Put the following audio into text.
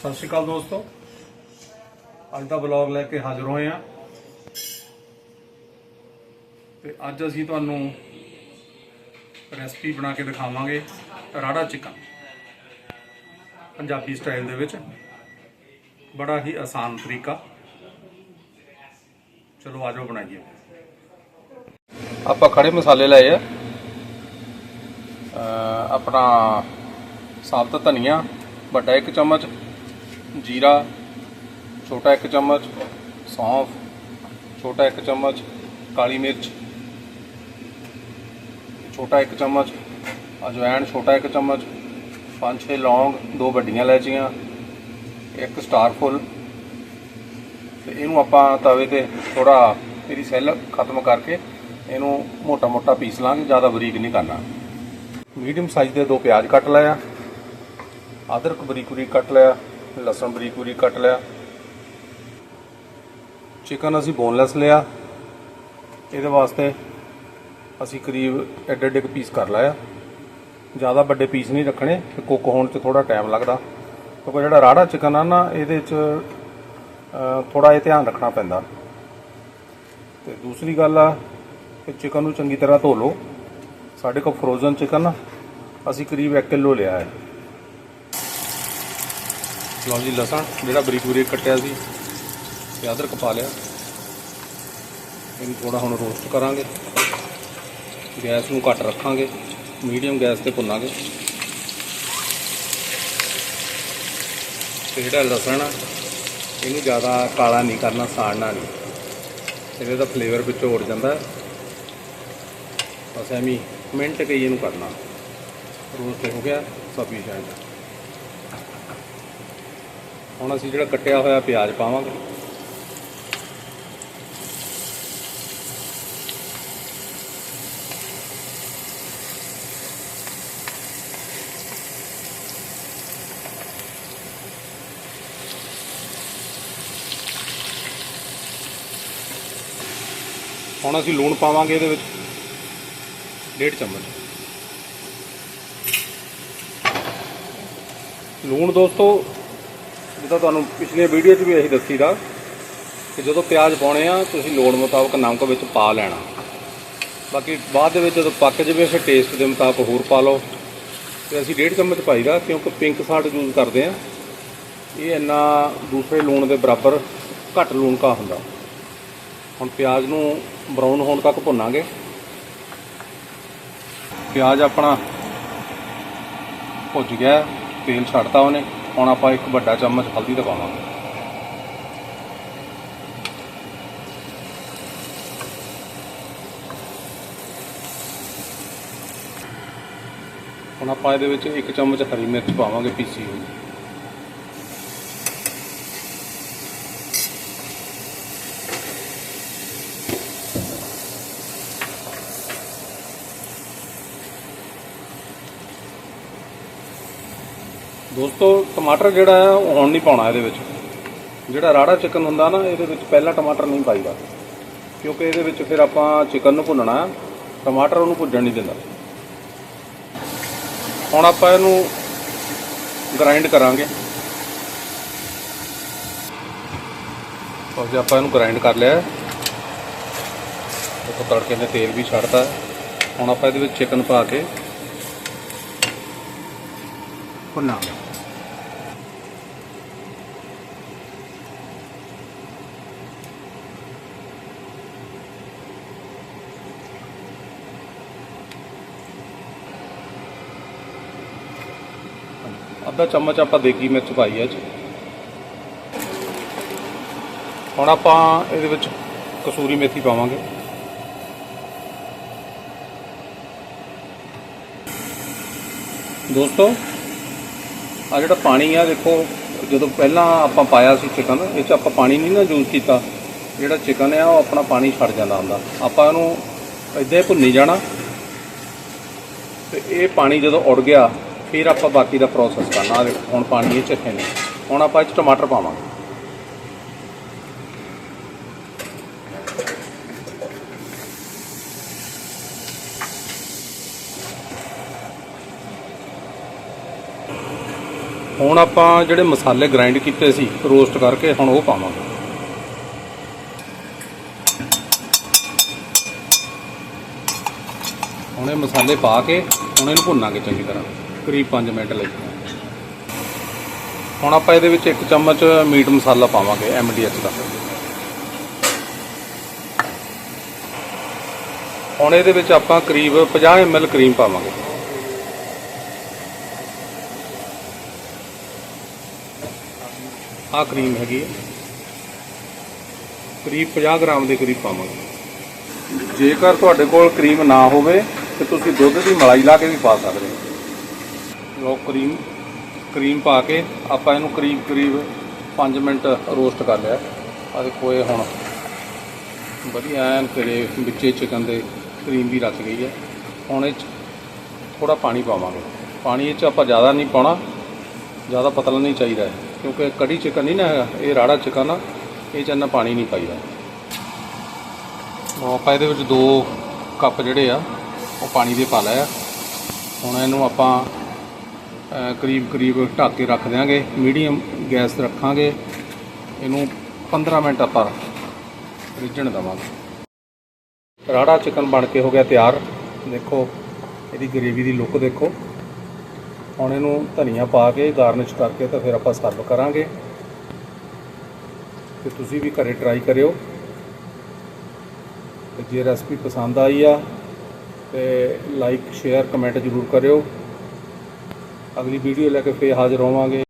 ਸਤਿ ਸ਼੍ਰੀ ਅਕਾਲ ਦੋਸਤੋ। ਅੱਜ ਦਾ ਬਲੌਗ ਲੈ ਕੇ ਹਾਜ਼ਰ ਹੋਏ ਆ ਤੇ ਅੱਜ ਅਸੀਂ ਤੁਹਾਨੂੰ ਰੈਸਪੀ ਬਣਾ ਕੇ ਦਿਖਾਵਾਂਗੇ, ਰਾੜਾ ਚਿਕਨ। ਪੰਜਾਬੀ ਸਟਾਈਲ ਦੇ ਵਿੱਚ। ਬੜਾ ਹੀ ਆਸਾਨ ਤਰੀਕਾ। ਚਲੋ ਆਜੋ ਬਣਾਈਏ। ਆਪਾਂ ਖੜੇ ਮਸਾਲੇ ਲਏ ਆ। ਅਹ ਆਪਣਾ ਸਾਬਤ ਧਨੀਆ, ਵੱਡਾ ਇੱਕ ਚਮਚ। ਜੀਰਾ, ਛੋਟਾ ਇੱਕ ਚਮਚ, ਸੌਂਫ, ਛੋਟਾ ਇੱਕ ਚਮਚ, ਕਾਲੀ ਮਿਰਚ, ਛੋਟਾ ਇੱਕ ਚਮਚ, ਅਜਵਾਇਣ ਛੋਟਾ ਇੱਕ ਚਮਚ, ਪੰਜ ਛੇ ਲੌਂਗ, ਦੋ ਵੱਡੀਆਂ ਇਲਾਇਚੀਆਂ, ਇੱਕ ਸਟਾਰ ਫੁੱਲ। ਤੇ ਇਹਨੂੰ ਆਪਾਂ ਤਵੇ ਤੇ ਥੋੜਾ ਇਹਦੀ ਸੈੱਲ ਖਤਮ ਕਰਕੇ ਇਹਨੂੰ ਮੋਟਾ ਮੋਟਾ ਪੀਸ ਲਾਂਗੇ, ਜ਼ਿਆਦਾ ਬਰੀਕ ਨਹੀਂ ਕਰਨਾ। ਮੀਡੀਅਮ ਸਾਈਜ਼ ਦੇ ਦੋ ਪਿਆਜ਼ ਕੱਟ ਲਿਆ ਅਦਰਕ ਬਰੀਕ ਬਰੀਕ ਕੱਟ ਲਿਆ ਲਸਣ ਬਰੀਕ ਬਰੀਕ ਕੱਟ ਲਿਆ। ਚਿਕਨ ਅਸੀਂ ਬੋਨਲੈਸ ਲਿਆ। ਇਹਦੇ ਵਾਸਤੇ ਅਸੀਂ ਕਰੀਬ ਐਡੇ ਐਡੇ ਪੀਸ ਕਰ ਲਾਇਆ। ਜ਼ਿਆਦਾ ਵੱਡੇ ਪੀਸ ਨਹੀਂ ਰੱਖਣੇ ਕਿ ਕੁੱਕ ਹੋਣ 'ਚ ਥੋੜਾ ਟਾਈਮ ਲੱਗਦਾ। ਕਿਉਂਕਿ ਜਿਹੜਾ ਰਾੜਾ ਚਿਕਨ ਆ ਨਾ, ਇਹਦੇ 'ਚ ਥੋੜਾ ਇਹ ਧਿਆਨ ਰੱਖਣਾ ਪੈਂਦਾ। ਤੇ ਦੂਸਰੀ ਗੱਲ ਆ ਕਿ ਚਿਕਨ ਨੂੰ ਚੰਗੀ ਤਰ੍ਹਾਂ ਧੋ ਲਓ। ਸਾਡੇ ਕੋਲ ਫਰੋਜ਼ਨ ਚਿਕਨ ਅਸੀਂ ਕਰੀਬ 1 ਕਿਲੋ ਲਿਆ ਹੈ। ਲਓ ਜੀ ਲਸਣ, ਜਿਹੜਾ ਬਰੀਕ ਬਰੀਕ ਕੱਟਿਆ ਸੀ, ਤੇ ਅਦਰਕ ਪਾ ਲਿਆ। ਇਹਨੂੰ ਥੋੜਾ ਹੁਣ ਰੋਸਟ ਕਰਾਂਗੇ। ਗੈਸ ਨੂੰ ਘੱਟ ਰੱਖਾਂਗੇ ਮੀਡੀਅਮ ਗੈਸ ਤੇ ਭੁੰਨਾਂਗੇ। ਤੇ ਜਿਹੜਾ ਲਸਣ ਆ, ਇਹਨੂੰ ਜ਼ਿਆਦਾ ਕਾਲਾ ਨਹੀਂ ਕਰਨਾ, ਸਾੜਨਾ ਨਹੀਂ। ਇਹਦੇ ਦਾ ਫਲੇਵਰ ਵਿੱਚੋਂ ਉੜ ਜਾਂਦਾ। ਬਸ ਐਵੇਂ ਮਿੰਟ ਕਈ ਇਹਨੂੰ ਕਰਨਾ। ਰੋਸਟ ਹੋ ਗਿਆ ਸਫੀਸ਼ੀਐਂਟ ਹੁਣ ਅਸੀਂ ਜਿਹੜਾ ਕੱਟਿਆ ਹੋਇਆ ਪਿਆਜ਼ ਪਾਵਾਂਗੇ। ਹੁਣ ਅਸੀਂ ਲੂਣ ਪਾਵਾਂਗੇ ਇਹਦੇ ਵਿੱਚ। ਡੇਢ ਚਮਚ। ਲੂਣ ਦੋਸਤੋ ਜਿੱਦਾਂ ਤੁਹਾਨੂੰ ਪਿਛਲੀਆਂ ਵੀਡੀਓ 'ਚ ਵੀ ਅਸੀਂ ਦੱਸੀ ਦਾ ਕਿ ਜਦੋਂ ਪਿਆਜ਼ ਪਾਉਣੇ ਆ, ਤੁਸੀਂ ਲੋੜ ਮੁਤਾਬਕ ਨਮਕ ਵਿੱਚ ਪਾ ਲੈਣਾ। ਬਾਕੀ ਬਾਅਦ ਦੇ ਵਿੱਚ ਜਦੋਂ ਪੱਕ ਜਾਵੇ, ਫਿਰ ਟੇਸਟ ਦੇ ਮੁਤਾਬਕ ਹੋਰ ਪਾ ਲਓ। ਤੇ ਅਸੀਂ ਡੇਢ ਚਮਚ ਪਾਈਦਾ ਕਿਉਂਕਿ ਪਿੰਕ ਸਾਲਟ ਯੂਜ਼ ਕਰਦੇ ਆ। ਇਹ ਇੰਨਾ ਦੂਸਰੇ ਲੂਣ ਦੇ ਬਰਾਬਰ ਘੱਟ ਲੂਣ ਕਾ ਹੁੰਦਾ। ਹੁਣ ਪਿਆਜ਼ ਨੂੰ ਬਰਾਊਨ ਹੋਣ ਤੱਕ ਭੁੰਨਾਂਗੇ। ਪਿਆਜ਼ ਆਪਣਾ ਭੁੱਜ ਗਿਆ, ਤੇਲ ਛੱਡਤਾ ਉਹਨੇ। ਹੁਣ ਆਪਾਂ ਇੱਕ ਵੱਡਾ ਚਮਚ ਹਲਦੀ ਦਾ ਪਾਵਾਂਗੇ ਹੁਣ ਆਪਾਂ ਇਹਦੇ ਵਿੱਚ ਇੱਕ ਚਮਚ ਹਰੀ ਮਿਰਚ ਪਾਵਾਂਗੇ ਪੀਸੀ ਹੋਈ। ਦੋਸਤੋ, ਟਮਾਟਰ ਜਿਹੜਾ ਆ ਉਹ ਹੁਣ ਨਹੀਂ ਪਾਉਣਾ ਇਹਦੇ ਵਿੱਚ। ਜਿਹੜਾ ਰਾੜਾ ਚਿਕਨ ਹੁੰਦਾ ਨਾ, ਇਹਦੇ ਵਿੱਚ ਪਹਿਲਾਂ ਟਮਾਟਰ ਨਹੀਂ ਪਾਈਦਾ। ਕਿਉਂਕਿ ਇਹਦੇ ਵਿੱਚ ਫਿਰ ਆਪਾਂ ਚਿਕਨ ਨੂੰ ਭੁੰਨਣਾ ਟਮਾਟਰ ਉਹਨੂੰ ਭੁੱਜਣ ਨਹੀਂ ਦਿੰਦਾ। ਹੁਣ ਆਪਾਂ ਇਹਨੂੰ ਗ੍ਰਾਈਂਡ ਕਰਾਂਗੇ। ਜੇ, ਆਪਾਂ ਇਹਨੂੰ ਗ੍ਰਾਈਂਡ ਕਰ ਲਿਆ ਦੇਖੋ, ਤੜਕੇ ਨੇ ਤੇਲ ਵੀ ਛੱਡਤਾ ਹੁਣ ਆਪਾਂ ਇਹਦੇ ਵਿੱਚ ਚਿਕਨ ਪਾ ਕੇ ਭੁੰਨਾਂਗੇ ਅੱਧਾ ਚਮਚ ਆਪਾਂ ਦੇਗੀ ਮਿਰਚ ਪਾਈ ਹੈ ਚ। ਹੁਣ ਆਪਾਂ ਇਹਦੇ ਵਿੱਚ ਕਸੂਰੀ ਮੇਥੀ ਪਾਵਾਂਗੇ। ਦੋਸਤੋ ਆ ਜਿਹੜਾ ਪਾਣੀ ਆ, ਦੇਖੋ, ਜਦੋਂ ਪਹਿਲਾਂ ਆਪਾਂ ਪਾਇਆ ਸੀ ਚਿਕਨ ਇਹ ਚ ਆਪਾਂ ਪਾਣੀ ਨਹੀਂ ਨਾ ਯੂਜ਼ ਕੀਤਾ। ਜਿਹੜਾ ਚਿਕਨ ਆ, ਉਹ ਆਪਣਾ ਪਾਣੀ ਛੱਡ ਜਾਂਦਾ ਹੁੰਦਾ। ਆਪਾਂ ਇਹਨੂੰ ਇਦਾਂ ਹੀ ਭੁੰਨੀ ਜਾਣਾ। ਤੇ ਇਹ ਪਾਣੀ ਜਦੋਂ ਉੜ ਗਿਆ, ਫਿਰ ਆਪਾਂ ਬਾਕੀ ਦਾ ਪ੍ਰੋਸੈਸ ਕਰਨਾ। ਹੁਣ ਪਾਣੀ ਇਹ ਚ ਹੈ ਨਹੀਂ। ਹੁਣ ਆਪਾਂ ਇਹ 'ਚ ਟਮਾਟਰ ਪਾਵਾਂਗੇ। ਹੁਣ ਆਪਾਂ ਜਿਹੜੇ ਮਸਾਲੇ ਗ੍ਰਾਈਂਡ ਕੀਤੇ ਸੀ ਰੋਸਟ ਕਰਕੇ ਹੁਣ ਉਹ ਪਾਵਾਂਗੇ। ਹੁਣ ਇਹ ਮਸਾਲੇ ਪਾ ਕੇ ਹੁਣ ਇਹਨੂੰ ਭੁੰਨਾਂਗੇ ਚੰਗੀ ਤਰ੍ਹਾਂ, ਕਰੀਬ 5 ਮਿੰਟ ਲਈ। ਹੁਣ ਆਪਾਂ ਇਹਦੇ ਵਿੱਚ ਇੱਕ ਚਮਚ ਮੀਟ ਮਸਾਲਾ ਪਾਵਾਂਗੇ ਐਮਡੀਐਚ ਦਾ। ਹੁਣ ਇਹਦੇ ਵਿੱਚ ਆਪਾਂ ਕਰੀਬ 50 ml ਕਰੀਮ ਪਾਵਾਂਗੇ। ਆਹ ਕਰੀਮ ਹੈਗੀ ਹੈ ਕਰੀਬ 50 ਗ੍ਰਾਮ ਦੇ ਕਰੀਬ ਪਾਵਾਂਗੇ। ਜੇਕਰ ਤੁਹਾਡੇ ਕੋਲ ਕਰੀਮ ਨਾ ਹੋਵੇ ਤੇ ਤੁਸੀਂ ਦੁੱਧ ਦੀ ਮਲਾਈ ਲਾ ਕੇ ਵੀ ਪਾ ਸਕਦੇ ਹੋ। ਲੋ ਕਰੀਮ ਕਰੀਮ ਪਾ ਕੇ ਆਪਾਂ ਇਹਨੂੰ ਕਰੀਬ ਕਰੀਬ 5 ਮਿੰਟ ਰੋਸਟ ਕਰ ਲਿਆ। ਆ ਦੇਖੋ ਇਹ ਹੁਣ ਵਧੀਆ ਐਨ ਤੇਰੇ ਵਿੱਚੇ ਚਿਕਨ ਦੇ ਕਰੀਮ ਵੀ ਰਚ ਗਈ ਹੈ ਹੁਣ ਇਹ 'ਚ ਥੋੜਾ ਪਾਣੀ ਪਾਵਾਂਗੇ। ਪਾਣੀ ਇਹ 'ਚ ਆਪਾਂ ਜ਼ਿਆਦਾ ਨਹੀਂ ਪਾਉਣਾ। ਜ਼ਿਆਦਾ ਪਤਲਾ ਨਹੀਂ ਚਾਹੀਦਾ ਹੈ, ਕਿਉਂਕਿ ਕੜੀ ਚਿਕਨ ਨਹੀਂ ਨਾ ਹੈਗਾ, ਇਹ ਰਾੜਾ ਚਿਕਨ ਆ, ਇਹ 'ਚ ਇੰਨਾ ਪਾਣੀ ਨਹੀਂ ਪਾਈਦਾ। ਉਹ ਆਪਾਂ ਇਹਦੇ ਵਿੱਚ ਦੋ ਕੱਪ ਜਿਹੜੇ ਆ, ਉਹ ਪਾਣੀ ਦੇ ਪਾ ਲਿਆ ਹੁਣ ਇਹਨੂੰ ਆਪਾਂ ਕਰੀਬ ਕਰੀਬ ਢੱਕ ਕੇ ਰੱਖ ਦਿਆਂਗੇ, ਮੀਡੀਅਮ ਗੈਸ ਤੇ ਰੱਖਾਂਗੇ। ਇਹਨੂੰ 15 ਮਿੰਟ ਆਪਾਂ ਰਿੱਝਣ ਦੇਵਾਂਗੇ। ਰਾੜਾ ਚਿਕਨ ਬਣ ਕੇ ਹੋ ਗਿਆ ਤਿਆਰ। ਦੇਖੋ, ਇਹਦੀ ਗਰੇਵੀ ਦੀ ਲੁੱਕ ਦੇਖੋ। ਹੁਣ ਇਹਨੂੰ ਧਨੀਆ ਪਾ ਕੇ, ਗਾਰਨਿਸ਼ ਕਰਕੇ ਤਾਂ ਫਿਰ ਆਪਾਂ ਸਰਵ ਕਰਾਂਗੇ। ਤੇ ਤੁਸੀਂ ਵੀ ਘਰੇ ਟਰਾਈ ਕਰਿਓ। ਤੇ ਜੇ ਰੈਸਪੀ ਪਸੰਦ ਆਈ ਆ, ਤੇ ਲਾਈਕ ਸ਼ੇਅਰ ਕਮੈਂਟ ਜ਼ਰੂਰ ਕਰਿਓ। ਅਗਲੀ ਵੀਡੀਓ ਲੈ ਕੇ ਫੇਰ ਹਾਜ਼ਰ ਹੋਵਾਂਗੇ।